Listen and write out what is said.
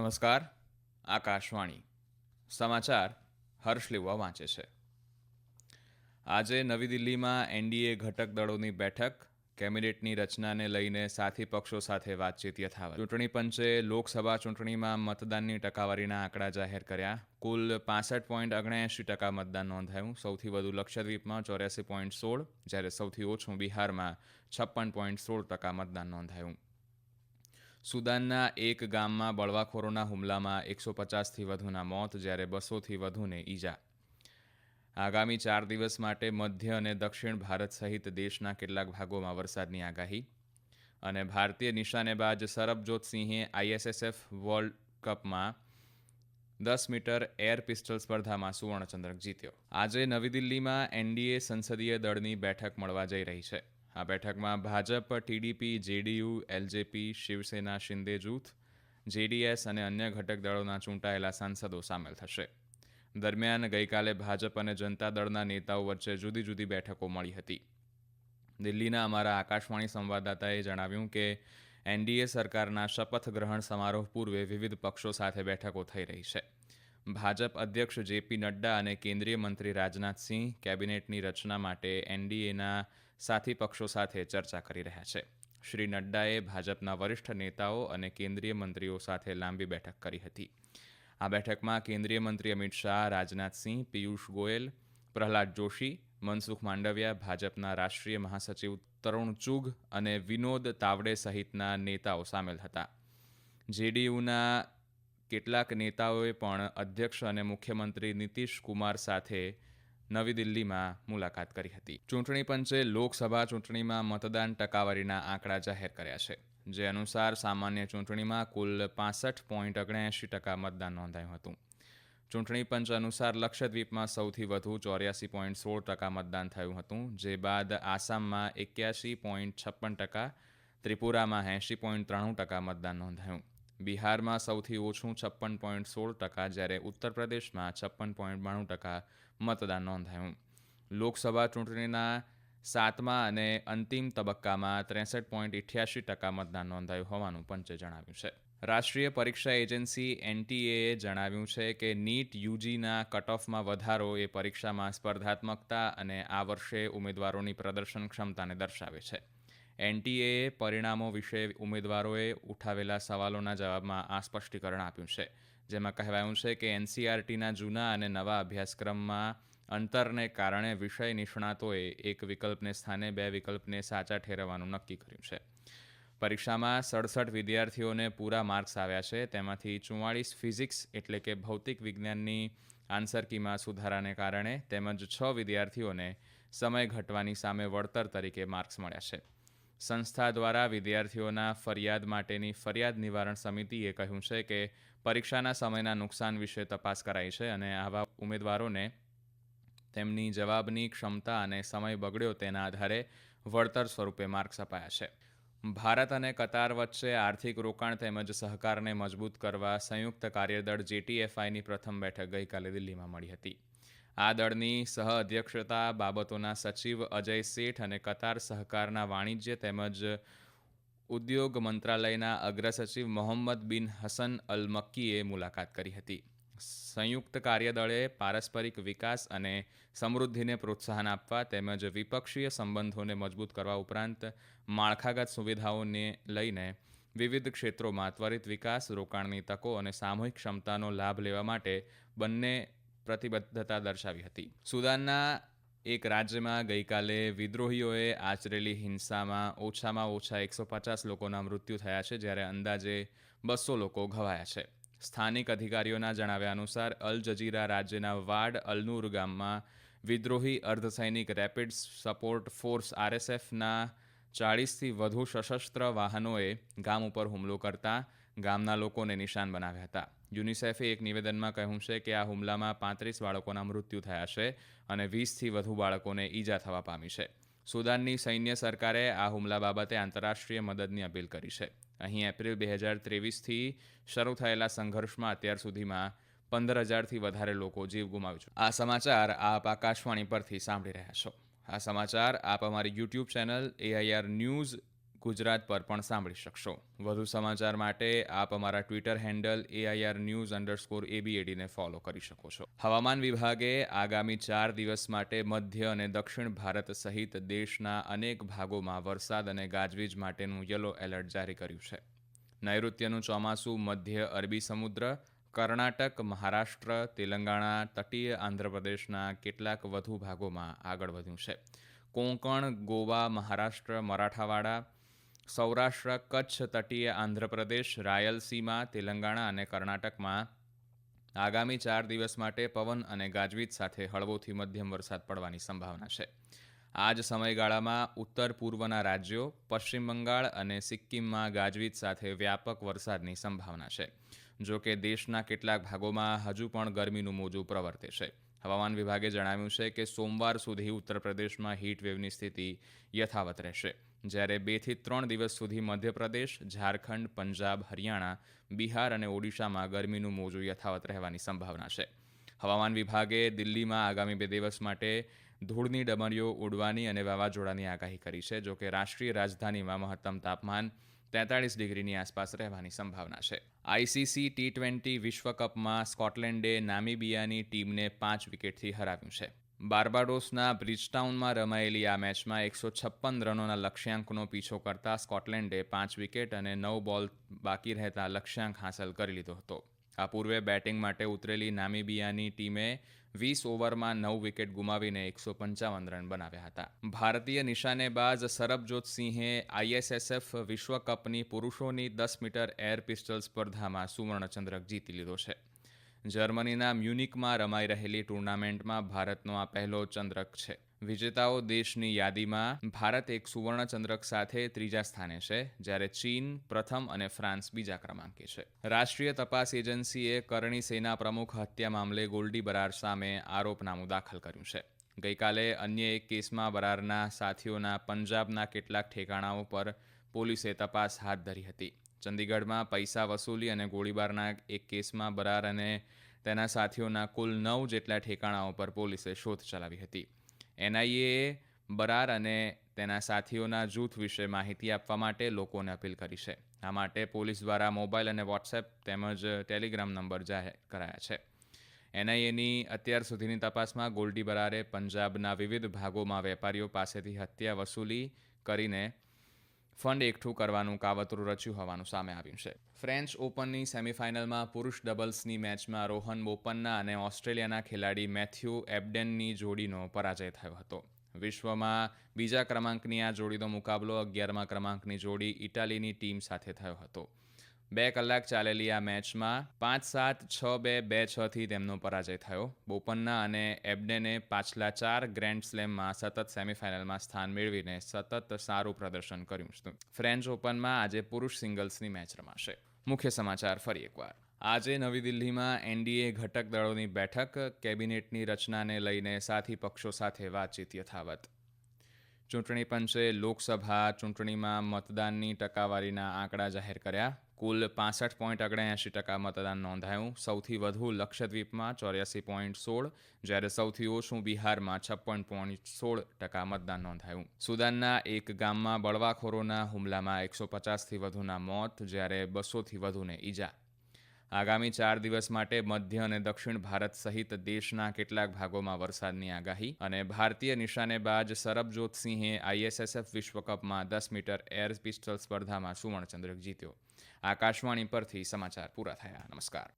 નમસ્કાર, આકાશવાણી. સમાચાર હર્ષ લેવા વાંચે છે. આજે નવી દિલ્હીમાં એનડીએ ઘટક દળોની બેઠક, કેબિનેટની રચનાને લઈને સાથી પક્ષો સાથે વાતચીત યથાવત. ચૂંટણી પંચે લોકસભા ચૂંટણીમાં મતદાનની ટકાવારીના આંકડા જાહેર કર્યા. કુલ પાસઠ પોઈન્ટ અગણ્યાએંશી ટકા મતદાન નોંધાયું. સૌથી વધુ લક્ષદ્વીપમાં ચોર્યાસી પોઈન્ટ સોળ, જ્યારે સૌથી ઓછું બિહારમાં છપ્પન પોઈન્ટ સોળ ટકા મતદાન નોંધાયું. સુદાનના એક ગામમાં બળવાખોરોના હુમલામાં એકસો પચાસથી વધુના મોત, જ્યારે બસોથી વધુને ઈજા. આગામી ચાર દિવસ માટે મધ્ય અને દક્ષિણ ભારત સહિત દેશના કેટલાક ભાગોમાં વરસાદની આગાહી અને ભારતીય નિશાનેબાજ સરબજોત સિંહે આઈએસએસએફ વર્લ્ડ કપમાં દસ મીટર એર પિસ્ટલ સ્પર્ધામાં સુવર્ણચંદ્રક જીત્યો. આજે નવી દિલ્હીમાં એનડીએ સંસદીય દળની બેઠક મળવા જઈ રહી છે. આ બેઠકમાં Bhajap, TDP, JDU, LJP, Shiv Sena, Shinde જૂથ, જેડીએસ અને અન્ય ઘટક દળોના ચૂંટાયેલા સાંસદો સામેલ થશે. દરમિયાન ગઈકાલે ભાજપ અને જનતા દળના નેતાઓ વચ્ચે જુદી જુદી બેઠકો મળી હતી. દિલ્હીના અમારા આકાશવાણી સંવાદદાતાએ જણાવ્યું કે, એનડીએ સરકારના શપથ ગ્રહણ સમારોહ પૂર્વે વિવિધ પક્ષો સાથે બેઠકો થઈ રહી છે. ભાજપ અધ્યક્ષ જેપી નડ્ડા અને કેન્દ્રીય મંત્રી રાજનાથસિંહ કેબિનેટની રચના માટે એનડીએના સાથી પક્ષો સાથે ચર્ચા કરી રહ્યા છે. શ્રી નડ્ડાએ ભાજપના વરિષ્ઠ નેતાઓ અને કેન્દ્રીય મંત્રીઓ સાથે લાંબી બેઠક કરી હતી. આ બેઠકમાં કેન્દ્રીય મંત્રી અમિત શાહ રાજનાથસિંહ પિયુષ ગોયલ, પ્રહલાદ જોશી, મનસુખ માંડવિયા, ભાજપના રાષ્ટ્રીય મહાસચિવ તરુણ ચુગ અને વિનોદ તાવડે સહિતના નેતાઓ સામેલ હતા. જેડીયુના કેટલાક નેતાઓએ પણ અધ્યક્ષ અને મુખ્યમંત્રી નીતિશ કુમાર સાથે નવી દિલ્હીમાં મુલાકાત કરી હતી. ચૂંટણી પંચે લોકસભા ચૂંટણીમાં મતદાન ટકાવારીના આંકડા જાહેર કર્યા છે. જે અનુસાર સામાન્ય ચૂંટણીમાં કુલ પાસઠ પોઈન્ટ ઓગણએંશી ટકા મતદાન નોંધાયું હતું. ચૂંટણી પંચ અનુસાર લક્ષદ્વીપમાં સૌથી વધુ ચોર્યાસી પોઈન્ટ સોળ ટકા મતદાન થયું હતું, જે બાદ આસામમાં એક્યાસી પોઈન્ટ છપ્પન ટકા, ત્રિપુરામાં એંશી પોઈન્ટ ત્રાણું ટકા મતદાન નોંધાયું. બિહારમાં સૌથી ઓછું છપ્પન પોઈન્ટ સોળ ટકા, જ્યારે ઉત્તર પ્રદેશમાં છપ્પન પોઈન્ટ બાણું ટકા મતદાન નોંધાયું. લોકસભા ચૂંટણીના સાતમા અને અંતિમ તબક્કામાં ત્રેસઠ પોઈન્ટ ઇઠ્યાસી ટકા મતદાન નોંધાયું હોવાનું પંચે જણાવ્યું છે. રાષ્ટ્રીય પરીક્ષા એજન્સી એનટીએએ જણાવ્યું છે કે નીટ યુજીના કટઓફમાં વધારો એ પરીક્ષામાં સ્પર્ધાત્મકતા અને આ વર્ષે ઉમેદવારોની પ્રદર્શન ક્ષમતાને દર્શાવે છે. એનટીએએ પરિણામો વિશે ઉમેદવારોએ ઉઠાવેલા સવાલોના જવાબમાં આ સ્પષ્ટીકરણ આપ્યું છે, જેમાં કહેવાયું છે કે એનસીઆરટીના જૂના અને નવા અભ્યાસક્રમમાં અંતરને કારણે વિષય નિષ્ણાતોએ એક વિકલ્પને સ્થાને બે વિકલ્પને સાચા ઠેરવવાનું નક્કી કર્યું છે. પરીક્ષામાં સડસઠ વિદ્યાર્થીઓને પૂરા માર્ક્સ આવ્યા છે, તેમાંથી ચુમ્માળીસ ફિઝિક્સ એટલે કે ભૌતિક વિજ્ઞાનની આન્સર કીમાં સુધારાને કારણે તેમજ છ વિદ્યાર્થીઓને સમય ઘટવાની સામે વળતર તરીકે માર્ક્સ મળ્યા છે. સંસ્થા દ્વારા વિદ્યાર્થીઓના ફરિયાદ માટેની ફરિયાદ નિવારણ સમિતિએ કહ્યું છે કે પરીક્ષાના સમયના નુકસાન વિશે તપાસ કરાઈ છે અને આવા ઉમેદવારોને તેમની જવાબની ક્ષમતા અને સમય બગડ્યો તેના આધારે વળતર સ્વરૂપે માર્ક્સ અપાયા છે. ભારત અને કતાર વચ્ચે આર્થિક રોકાણ તેમજ સહકારને મજબૂત કરવા સંયુક્ત કાર્યદળ જેટીએફઆઈની પ્રથમ બેઠક ગઈકાલે દિલ્હીમાં મળી હતી. આ દળની સહ અધ્યક્ષતા બાબતોના સચિવ અજય શેઠ અને કતાર સહકારના વાણિજ્ય તેમજ ઉદ્યોગ મંત્રાલયના અગ્રસચિવ મોહમ્મદ બિન હસન અલ મક્કીએ મુલાકાત કરી હતી. સંયુક્ત કાર્યદળે પારસ્પરિક વિકાસ અને સમૃદ્ધિને પ્રોત્સાહન આપવા તેમજ વિપક્ષીય સંબંધોને મજબૂત કરવા ઉપરાંત માળખાગત સુવિધાઓને લઈને વિવિધ ક્ષેત્રોમાં ત્વરિત વિકાસ, રોકાણની તકો અને સામૂહિક ક્ષમતાનો લાભ લેવા માટે બંને પ્રતિબદ્ધતા દર્શાવી હતી. સુદાનના એક રાજ્યમાં ગઈકાલે વિદ્રોહીઓએ આચરેલી હિંસામાં ઓછામાં ઓછા એકસો પચાસ લોકોના મૃત્યુ થયા છે, જ્યારે અંદાજે બસો લોકો ઘવાયા છે. સ્થાનિક અધિકારીઓના જણાવ્યા અનુસાર, અલ જજીરા રાજ્યના વાડ અલનૂર ગામમાં વિદ્રોહી અર્ધસૈનિક રેપિડ સપોર્ટ ફોર્સ આરએસએફના ચાળીસથી વધુ સશસ્ત્ર વાહનોએ ગામ ઉપર હુમલો કરતા ગામના લોકોને નિશાન બનાવ્યા હતા. યુનિસેફે એક નિવેદનમાં કહ્યું છે કે આ હુમલામાં પાંત્રીસ બાળકોના મૃત્યુ થયા છે અને વીસથી વધુ બાળકોને ઈજા થવા પામી છે. સુદાનની સૈન્ય સરકારે આ હુમલા બાબતે આંતરરાષ્ટ્રીય મદદની અપીલ કરી છે. અહીં એપ્રિલ બે હજાર ત્રેવીસથી શરૂ થયેલા સંઘર્ષમાં અત્યાર સુધીમાં પંદર હજારથી વધારે લોકો જીવ ગુમાવ્યું આ સમાચાર આપ આકાશવાણી પરથી સાંભળી રહ્યા છો. આ સમાચાર આપ અમારી YouTube channel AIR news Gujarat પર પણ સાંભળી શકશો. વધુ સમાચાર માટે આપ અમારા Twitter handle AIR news underscore એબીએડીને follow કરી શકો છો. હવામાન વિભાગે આગામી ચાર દિવસ માટે મધ્ય અને દક્ષિણ ભારત સહિત દેશના અનેક ભાગોમાં વરસાદ અને ગાજવીજ માટેનું યલો એલર્ટ જારી કર્યું છે. નૈઋત્યનું ચોમાસું મધ્ય અરબી સમુદ્ર કર્ણાટક, મહારાષ્ટ્ર, તેલંગાણા તટીય આંધ્રપ્રદેશના કેટલાક વધુ ભાગોમાં આગળ વધ્યું છે. કોંકણ, ગોવા, મહારાષ્ટ્ર, મરાઠાવાડા, સૌરાષ્ટ્ર, કચ્છ તટીય આંધ્રપ્રદેશ, રાયલસીમા, તેલંગાણા અને કર્ણાટકમાં આગામી ચાર દિવસ માટે પવન અને ગાજવીજ સાથે હળવોથી મધ્યમ વરસાદ પડવાની સંભાવના છે. આ જ સમયગાળામાં ઉત્તર પૂર્વના રાજ્યો, પશ્ચિમ બંગાળ અને સિક્કિમમાં ગાજવીજ સાથે વ્યાપક વરસાદની સંભાવના છે. જો કે દેશના કેટલાક ભાગોમાં હજુ પણ ગરમીનું મોજું પ્રવર્તે છે હવામાન વિભાગે જણાવ્યું છે કે સોમવાર સુધી ઉત્તર પ્રદેશમાં વેવની સ્થિતિ યથાવત રહેશે. જ્યારે બેથી ત્રણ દિવસ સુધી મધ્યપ્રદેશ, ઝારખંડ, પંજાબ, હરિયાણા, બિહાર અને ઓડિશામાં ગરમીનું મોજું યથાવત રહેવાની સંભાવના છે. હવામાન વિભાગે દિલ્હીમાં આગામી બે દિવસ માટે ધૂળની ડમરીઓ ઉડવાની અને વાવાઝોડાની આગાહી કરી છે જોકે રાષ્ટ્રીય રાજધાનીમાં મહત્તમ તાપમાન તેતાળીસ ડિગ્રીની આસપાસ રહેવાની સંભાવના છે. આઈસીસી ટી ટ્વેન્ટી વિશ્વકપમાં સ્કોટલેન્ડે નામીબિયાની ટીમને પાંચ વિકેટથી હરાવ્યું છે. બાર્બાડોસના બ્રિજટાઉનમાં રમાયેલી આ મેચમાં એકસો છપ્પન રનોના લક્ષ્યાંકનો પીછો કરતા સ્કોટલેન્ડે પાંચ વિકેટ અને નવ બોલ બાકી રહેતા લક્ષ્યાંક હાંસલ કરી લીધો હતો. આ પૂર્વે બેટિંગ માટે ઉતરેલી નામીબિયાની ટીમે વીસ ઓવરમાં નવ વિકેટ ગુમાવીને એકસો પંચાવન રન બનાવ્યા હતા. ભારતીય નિશાનેબાજ સરબજોત સિંહે આઈએસએસએફ વિશ્વકપની પુરુષોની દસ મીટર એર પિસ્ટલ સ્પર્ધામાં સુવર્ણચંદ્રક જીતી લીધો છે. જર્મનીના મ્યુનિકમાં રમાઈ રહેલી ટુર્નામેન્ટમાં ભારતનો આ પહેલો ચંદ્રક છે. વિજેતાઓ દેશની યાદીમાં ભારત એક સુવર્ણચંદ્રક સાથે ત્રીજા સ્થાને છે, જ્યારે ચીન, પ્રથમ અને ફ્રાન્સ બીજા ક્રમાંકે છે. રાષ્ટ્રીય તપાસ એજન્સીએ કરણી સેના પ્રમુખ હત્યા મામલે ગોલ્ડી બરાર સામે આરોપનામું દાખલ કર્યું છે. ગઈકાલે અન્ય એક કેસમાં બરારના સાથીઓના પંજાબના કેટલાક ઠેકાણાઓ પર પોલીસે તપાસ હાથ ધરી હતી. ચંદીગઢમાં પૈસા વસૂલી અને ગોળીબારના એક કેસમાં બરાર અને તેના સાથીઓના કુલ નવ જેટલા ઠેકાણાઓ પર પોલીસે શોધ ચલાવી હતી. એનઆઈએએ બરાર અને તેના સાથીઓના જૂથ વિશે માહિતી આપવા માટે લોકોને અપીલ કરી છે. આ માટે પોલીસ દ્વારા મોબાઈલ અને વોટ્સએપ તેમજ ટેલિગ્રામ નંબર જાહેર કરાયા છે. એનઆઈએની અત્યાર સુધીની તપાસમાં ગોલ્ડી બરારે પંજાબના વિવિધ ભાગોમાં વેપારીઓ પાસેથી હત્યા વસૂલી કરીને ફંડ એકઠું કરવાનું, કાવતરું રચ્યું હોવાનું સામે આવ્યું છે. ફ્રેન્ચ ઓપનની સેમીફાઇનલમાં પુરુષ ડબલ્સની મેચમાં રોહન બોપન્ના અને ઓસ્ટ્રેલિયાના ખેલાડી મેથ્યુ એબડેનની જોડીનો પરાજય થયો હતો. વિશ્વમાં બીજા ક્રમાંકની આ જોડીનો મુકાબલો અગિયારમા ક્રમાંકની જોડી ઇટાલીની ટીમ સાથે થયો હતો. બે કલાક ચાલેલી આ મેચમાં પાંચ સાત છ બે બે છથી તેમનો પરાજય થયો. બોપન્ના અને એબડેને પાછલા ચાર ગ્રેન્ડ સ્લેમમાં સતત સેમીફાઇનલમાં સ્થાન મેળવીને સતત સારું પ્રદર્શન કર્યું હતું. ફ્રેન્ચ ઓપનમાં આજે પુરુષ સિંગલ્સની મેચ રમાશે. મુખ્ય સમાચાર ફરી એકવાર. આજે નવી દિલ્હીમાં એનડીએ ઘટક દળોની બેઠક, કેબિનેટની રચનાને લઈને સાથી પક્ષો સાથે વાતચીત યથાવત. ચૂંટણી પંચે લોકસભા ચૂંટણીમાં મતદાનની ટકાવારીના આંકડા જાહેર કર્યા. કુલ પાસઠ પોઈન્ટ અગણ્યાએંશી ટકા મતદાન નોંધાયું. સૌથી વધુ લક્ષદ્વીપમાં ચોર્યાસી પોઈન્ટ સોળ, જ્યારે સૌથી ઓછું બિહારમાં છપ્પન પોઈન્ટ સોળ ટકા મતદાન નોંધાયું. સુદાનના એક ગામમાં બળવાખોરોના હુમલામાં એકસો પચાસથી વધુના મોત, જ્યારે બસોથી વધુને ઈજા. આગામી ચાર દિવસ માટે મધ્ય અને દક્ષિણ ભારત સહિત દેશના કેટલાક ભાગોમાં વરસાદની આગાહી અને ભારતીય નિશાનેબાજ સરબજોતસિંહે આઈએસએસએફ વિશ્વકપમાં દસ મીટર એર પિસ્ટલ સ્પર્ધામાં સુવર્ણચંદ્રક જીત્યો. આકાશવાણી પરથી સમાચાર પૂરા થયા. નમસ્કાર.